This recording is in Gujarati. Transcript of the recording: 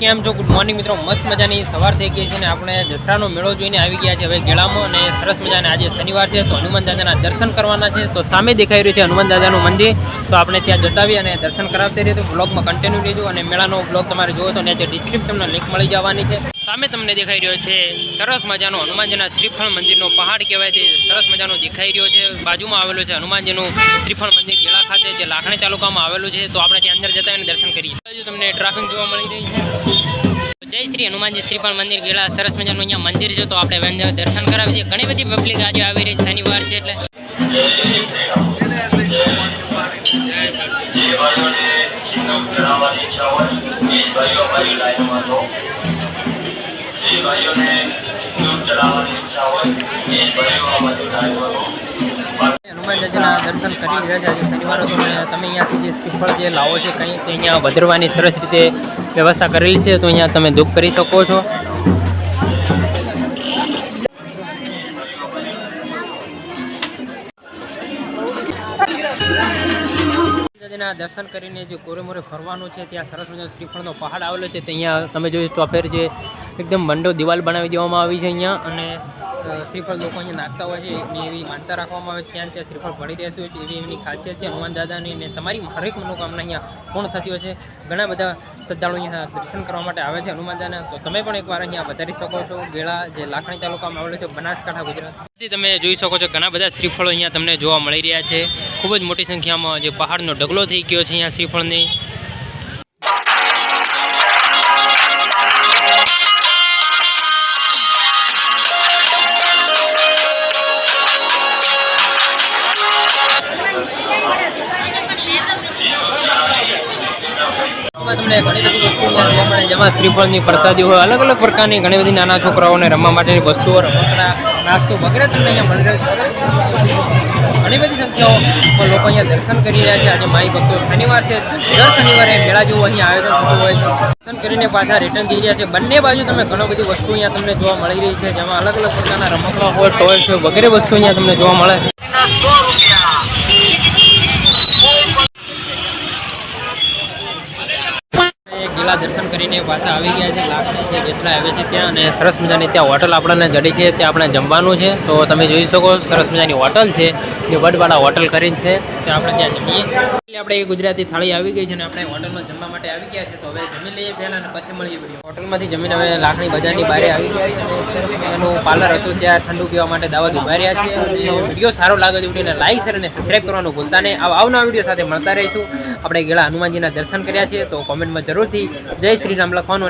કેમ છો? ગુડ મોર્નિંગ મિત્રો. મસ્ત મજાની સવાર થઈ ગઈ છે અને આપણે દસરાનો મેળો જોઈને આવી ગયા છે. હવે ગેળામાં અને સરસ મજાને આજે શનિવાર છે, તો હનુમાન દાદાના દર્શન કરવાના છે. તો સામે દેખાઈ રહ્યું છે હનુમાન દાદાનું મંદિર. તો આપણે ત્યાં જતાવી અને દર્શન કરાવતી રહીએ. તો બ્લોગમાં કન્ટિન્યુ લેજો અને મેળાનો બ્લોગ તમારે જોવો તો નીચે ડિસ્ક્રિપ્શનમાં લિંક મળી જવાની છે. સામે તમને દેખાઈ રહ્યો છે સરસ મજાનો હનુમાનજીના શ્રીફળ મંદિરનો પહાડ કહેવાય છે. સરસ મજાનો દેખાઈ રહ્યો છે. બાજુમાં આવેલું છે હનુમાનજીનું શ્રીફળ મંદિર ગેળા ખાતે, જે લાખણી તાલુકામાં આવેલું છે. તો આપણે ત્યાં અંદર જતા અને દર્શન કરીએ. તમને ટ્રાફિક જોવા મળી રહી છે શ્રી હનુમાનજી શ્રીફળ મંદિર ગયેલા. સરસ મજાનું અહીંયા મંદિર છે. તો આપણે દર્શન કરાવી દઈએ. ઘણી બધી પબ્લિક આજે આવી રહી શનિવાર છે એટલે. ભાઈઓને ચલાવવાની ઈચ્છા હોય એ ભાઈઓ આ બધું છો જે ભાઈઓને સિંગમ ચડાવવાની ઈચ્છા હોય એ ભાઈઓ અમારી લાઈનમાં છો હનુમાન દાદાના દર્શન કરી રહ્યા છે. આજે શનિવાર તો તમે અહીંયાથી જે શ્રીફળ જે લાવો છો કંઈ, તો અહીંયા વધરવાની સરસ રીતે વ્યવસ્થા કરેલી છે. તો અહીંયા તમે દુઃખ કરી શકો છો. દર્શન કરીને જે કોરેમોરે ફરવાનું છે, ત્યાં સરસ મજાનો શ્રીફળનો પહાડ આવેલો છે. ત્યાં તમે જોયું ચોફેર જે એકદમ મંડો દિવાલ બનાવી દેવામાં આવી છે અહીંયા. અને શ્રીફળ લોકો અહીંયા નાખતા હોય છે, એની એવી માનતા રાખવામાં આવે છે, ત્યાં ત્યાં શ્રીફળ ભળી રહેતું હોય છે, એવી એમની ખાસિયત છે, હનુમાન દાદાની અને તમારી હરેક મનોકામના અહીંયા પૂર્ણ થતી હોય છે. ઘણા બધા શ્રદ્ધાળુ અહીંયા દર્શન કરવા માટે આવે છે હનુમાન દાદાના. તો તમે પણ એકવાર અહીંયા વધારી શકો છો. ગેળા જે લાખણી તાલુકામાં આવેલો છે, બનાસકાંઠા, ગુજરાત. તમે જોઈ શકો છો, ઘણા બધા શ્રીફળો અહીંયા તમને જોવા મળી રહ્યા છે. ખૂબ જ મોટી સંખ્યામાં જે પહાડનો ઢગલો થઈ ગયો છે અહીંયા શ્રીફળની. તમને ઘણી બધી વસ્તુઓ જોવા જેમાં શ્રીફળની પ્રસાદી હોય, અલગ અલગ પ્રકારની ઘણી બધી નાના છોકરાઓને રમવા માટેની વસ્તુઓ રમકડા નાસ્તો વગેરે તમને અહીંયા મળી ઘણી બધી સંખ્યાઓ લોકો અહીંયા દર્શન કરી રહ્યા છે. આજે માઈ ભક્તો શનિવાર છે. દર શનિવારે મેળા જેવું અહીંયા આયોજન થતું હોય છે. દર્શન કરીને પાછા રિટર્ન થઈ રહ્યા છે. બંને બાજુ તમે ઘણી બધી વસ્તુ અહીંયા તમને જોવા મળી રહી છે. જેમાં અલગ અલગ પ્રકારના રમકડા હોય ટોય હોય, વગેરે વસ્તુ અહીંયા તમને જોવા મળે છે. ગીલા દર્શન કરીને પાછા આવી ગયા છે. છે જેટલા આવે છે ત્યાં અને સરસ મજાની ત્યાં હોટલ આપણને જડી છે, ત્યાં આપણે જમવાનું છે. તો તમે જોઈ શકો સરસ મજાની હોટલ છે. જે વડવાળા હોટલ કરીને છે. ત્યાં આપણે ત્યાં જમીએ. આપણે એ ગુજરાતી થાળી આવી ગઈ છે અને આપણે હોટલમાં જમવા માટે આવી ગયા છે. તો હવે જમી લઈએ પહેલાં અને પછી મળીએ વીડિયો હોટલમાંથી જમીને હવે લાખણી બજારની બહાર આવી ગયા છે સરસ પાર્લર હતું, ત્યાં ઠંડુ પીવા માટે દાવત ઊભા રહ્યા છે. અને વીડિયો સારો લાગે તો વિડીયોને લાઈક શેર અને સબસ્ક્રાઈબ કરવાનું ભૂલતા નહીં. આવા આવનારા વીડિયો સાથે મળતા રહીશું. આપણે ગેળા હનુમાનજીના દર્શન કર્યા છે, તો કોમેન્ટમાં જરૂરથી જય શ્રી રામ લખવાનું.